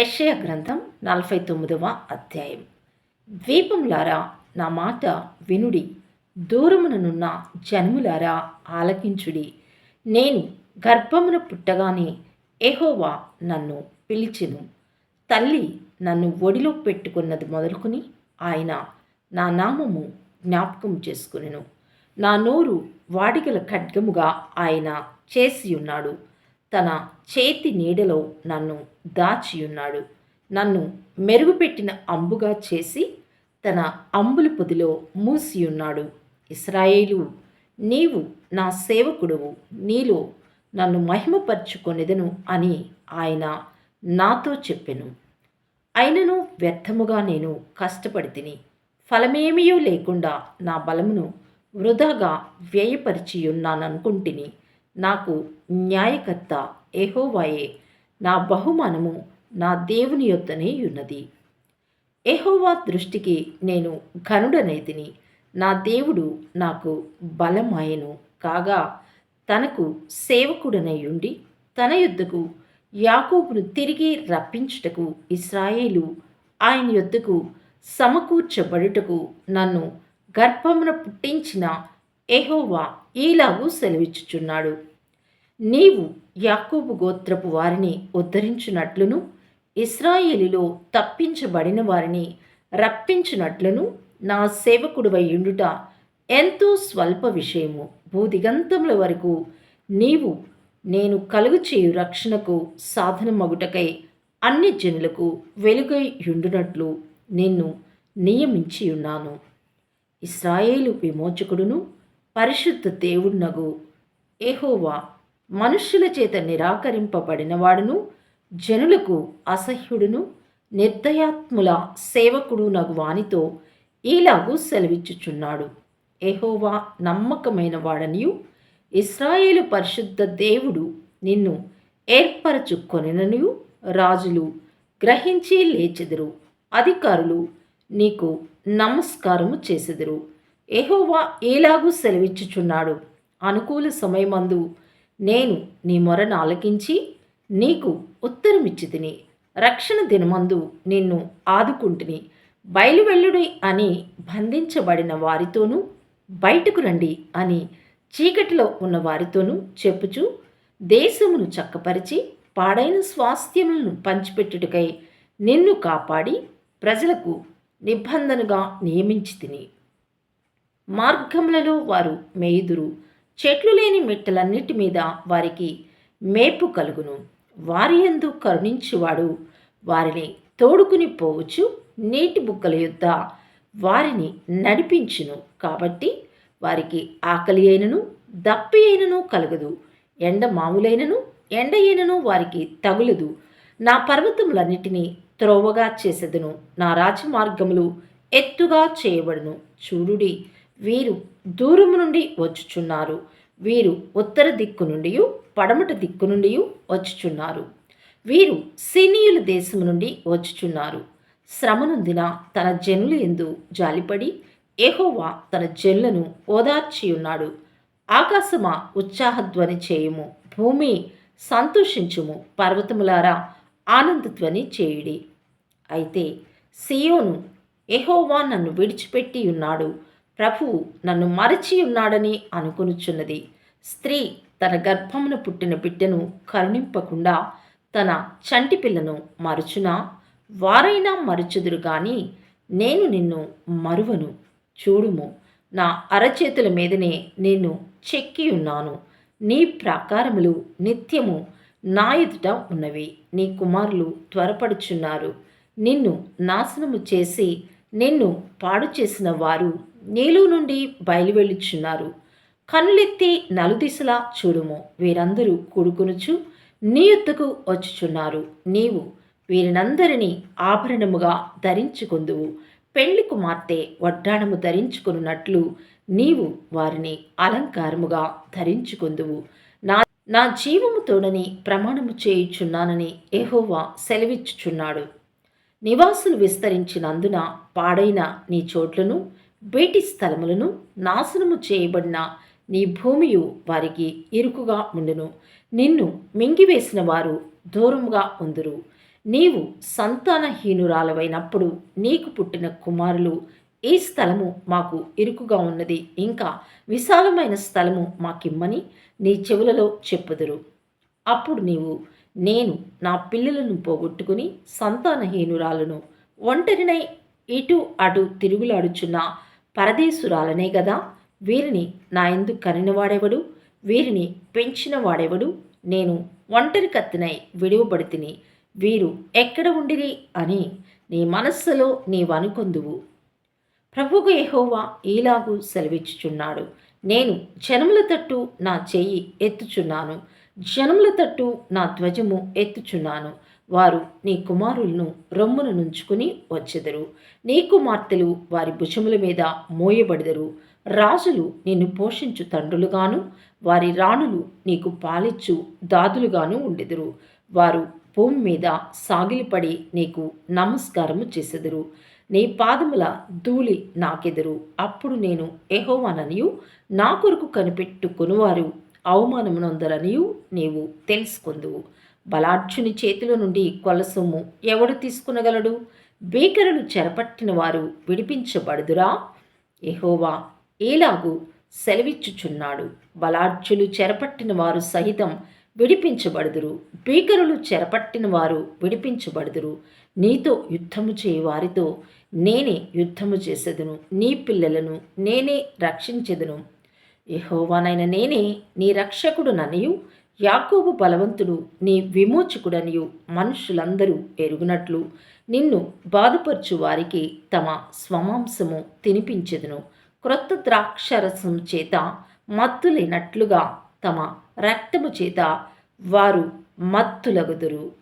యషయ గ్రంథం నలభై తొమ్మిదవ అధ్యాయం. ద్వీపములారా నా మాట వినుడి. దూరముననున్న జన్ములారా ఆలకించుడి. నేను గర్భమున పుట్టగానే ఎహోవా నన్ను పిలిచెను. తల్లి నన్ను ఒడిలో పెట్టుకున్నది మొదలుకొని ఆయన నా నామము జ్ఞాపకం చేసుకునేను. నా నోరు వాడిగల ఖడ్గముగా ఆయన చేసి ఉన్నాడు తన చేతి నీడలో నన్ను దాచియున్నాడు. నన్ను మెరుగుపెట్టిన అంబుగా చేసి తన అంబుల పొదిలో మూసియున్నాడు. ఇస్రాయేలు నీవు నా సేవకుడువు. నీలో నన్ను మహిమపరుచుకొనిదను అని ఆయన నాతో చెప్పెను. అయినను వ్యర్థముగా నేను కష్టపడి తిని ఫలమేమీయూ లేకుండా నా బలమును వృధాగా వ్యయపరిచి ఉన్నాననుకుంటుని నాకు న్యాయకర్త ఎహోవాయే నా బహుమానము నా దేవుని యొద్దనే ఉన్నది. ఎహోవా దృష్టికి నేను ఘనుడనైతిని నా దేవుడు నాకు బలమాయను. కాగా తనకు సేవకుడనై ఉండి తన యుద్ధకు యాకోబును తిరిగి రప్పించుటకు ఇస్రాయేలు ఆయన యొద్దకు సమకూర్చబడుటకు నన్ను గర్భమున పుట్టించిన ఎహోవా ఈలాగు సెలవిచ్చుచున్నాడు. నీవు యాకూబు గోత్రపు వారిని ఉద్ధరించినట్లును ఇస్రాయేలులో తప్పించబడిన వారిని రప్పించినట్లును నా సేవకుడువై ఉండుట ఎంతో స్వల్ప విషయము. భూదిగంతముల వరకు నీవు నేను కలుగు చేయు రక్షణకు సాధనమగుటకై అన్ని జనులకు వెలుగై ఉండునట్లు నిన్ను నియమించి ఉన్నాను ఇస్రాయేలు విమోచకుడును పరిశుద్ధ దేవుణ్ణగు. ఎహోవా మనుష్యుల చేత నిరాకరింపబడినవాడును జనులకు అసహ్యుడును నిర్దయాత్ముల సేవకుడు నగు వానితో ఈలాగూ సెలవిచ్చుచున్నాడు. ఎహోవా నమ్మకమైన వాడనియు ఇస్రాయేలు పరిశుద్ధ దేవుడు నిన్ను ఏర్పరచుకొనిననియు రాజులు గ్రహించి లేచెదరు అధికారులు నీకు నమస్కారము చేసెదరు. ఎహోవా ఏలాగూ సెలవిచ్చుచున్నాడు. అనుకూల సమయమందు నేను నీ మొరను ఆలకించి నీకు ఉత్తరమిచ్చి తిని రక్షణ దినమందు నిన్ను ఆదుకుంటుని. బయలువెళ్ళుడి అని బంధించబడిన వారితోనూ బయటకు రండి అని చీకటిలో ఉన్న వారితోనూ చెప్పుచు దేశమును చక్కపరిచి పాడైన స్వాస్థ్యములను పంచిపెట్టుటకై నిన్ను కాపాడి ప్రజలకు నిబంధనగా నియమించి తిని మార్గములలో వారు మేయుదురు. చెట్లు లేని మెట్టలన్నిటి మీద వారికి మేపు కలుగును. వారి ఎందు కరుణించువాడు. వారిని తోడుకుని పోవచ్చు. నీటి బుక్కల యొద్ద వారిని నడిపించును. కాబట్టి వారికి ఆకలి అయినను దప్పి అయినను కలగదు. ఎండ మామూలైనను ఎండ అయినను వారికి తగులదు. నా పర్వతములన్నిటినీ త్రోవగా చేసేదను. నా రాజమార్గములు ఎత్తుగా చేయబడును. చూడుడి వీరు దూరము నుండి వచ్చుచున్నారు. వీరు ఉత్తర దిక్కు నుండి పడమట దిక్కు నుండి వచ్చుచున్నారు. వీరు సినీయుల దేశము నుండి వచ్చుచున్నారు. శ్రమనుందిన తన జనులు ఎందు జాలిపడి ఎహోవా తన జనులను ఓదార్చి ఉన్నాడు ఆకాశమా ఉత్సాహధ్వని చేయుము భూమి సంతోషించుము పర్వతములారా ఆనందధ్వని చేయుడి. అయితే సియోను ఎహోవా నన్ను విడిచిపెట్టి ఉన్నాడు ప్రభువు నన్ను మరచి ఉన్నాడని అనుకొనుచున్నది. స్త్రీ తన గర్భమున పుట్టిన బిడ్డను కరుణింపకుండా తన చంటి పిల్లను మరుచునా? వారైనా మరుచుదురు గాని నేను నిన్ను మరువను. చూడుము నా అరచేతుల మీదనే నేను చెక్కి ఉన్నాను. నీ ప్రాకారములు నిత్యము నా ఎదుట ఉన్నవి. నీ కుమారులు త్వరపడుచున్నారు. నిన్ను నాశనము చేసి నిన్ను పాడు చేసిన వారు నీలు నుండి బయలువెళ్ళుచున్నారు. కనులెత్తి నలుదిశలా చూడుము. వీరందరూ కూడుకునుచు నీ యొద్దకు వచ్చుచున్నారు. నీవు వీరినందరినీ ఆభరణముగా ధరించుకుందువు. పెళ్ళి కుమార్తె వడ్డాణము ధరించుకున్నట్లు నీవు వారిని అలంకారముగా ధరించుకుందువు. నా నా జీవముతోడని ప్రమాణము చేయుచున్నానని ఎహోవా సెలవిచ్చుచున్నాడు. నివాసులు విస్తరించినందున పాడైన నీ చోట్లను బేటి స్థలములను నాశనము చేయబడిన నీ భూమియు వారికి ఇరుకుగా ఉండును. నిన్ను మింగివేసిన వారు దూరంగా ఉందురు. నీవు సంతానహీనురాలవైనప్పుడు నీకు పుట్టిన కుమారులు ఈ స్థలము మాకు ఇరుకుగా ఉన్నది. ఇంకా విశాలమైన స్థలము మాకిమ్మని నీ చెవులలో చెప్పుదురు. అప్పుడు నీవు నేను నా పిల్లలను పోగొట్టుకుని సంతానహీనురాలను ఒంటరినై ఇటు అటు తిరుగులాడుచున్న పరదేశురాలనే గదా. వీరిని నా ఎందు కనినవాడెవడు? వీరిని పెంచిన వాడెవడు నేను ఒంటరి కత్తినై విడువబడితిని. వీరు ఎక్కడ ఉండిరి అని నీ మనస్సులో నీవనుకొందువు. ప్రభువు యెహోవా ఈలాగు సెలవిచ్చుచున్నాడు. నేను జనముల తట్టు నా చెయ్యి ఎత్తుచున్నాను. జనముల తట్టు నా ధ్వజము ఎత్తుచున్నాను. వారు నీ కుమారులను రొమ్మున నుంచుకుని వచ్చెదరు. నీ కుమార్తెలు వారి భుజముల మీద మోయబడెదరు. రాజులు నిన్ను పోషించు తండ్రులుగాను వారి రాణులు నీకు పాలిచ్చు దాదులుగాను ఉండెదరు. వారు భూమి మీద సాగిలిపడి నీకు నమస్కారము చేసెదరు. నీ పాదముల ధూళి నాకెదరు. అప్పుడు నేను ఎహోవాననియు నా కొరకు కనిపెట్టుకొనువారు. అవమానమునందరనియు నీవు తెలుసుకుందువు. బలాఢ్యుని చేతిలో నుండి కొలసొమ్ము ఎవడు తీసుకునగలడు? బేకరులు చెరపట్టిన వారు విడిపించబడుదురా? ఎహోవా ఏలాగు సెలవిచ్చుచున్నాడు. బలాఢ్యులు చెరపట్టిన వారు సహితం విడిపించబడుదురు. భీకరులు చెరపట్టిన వారు విడిపించబడుదురు. నీతో యుద్ధము చేయవారితో నేనే యుద్ధము చేసేదను. నీ పిల్లలను నేనే రక్షించెదను. యహోవానైన నేనే నీ రక్షకుడు ననియు. యాకోబు బలవంతుడు నీ విమోచకుడనియు మనుషులందరూ ఎరుగునట్లు నిన్ను బాధపరచు వారికి తమ స్వమాంసము తినిపించెదను. క్రొత్త ద్రాక్షరసం చేత మత్తులైనట్లుగా తమ రక్తము చేత వారు మత్తులగుదురు.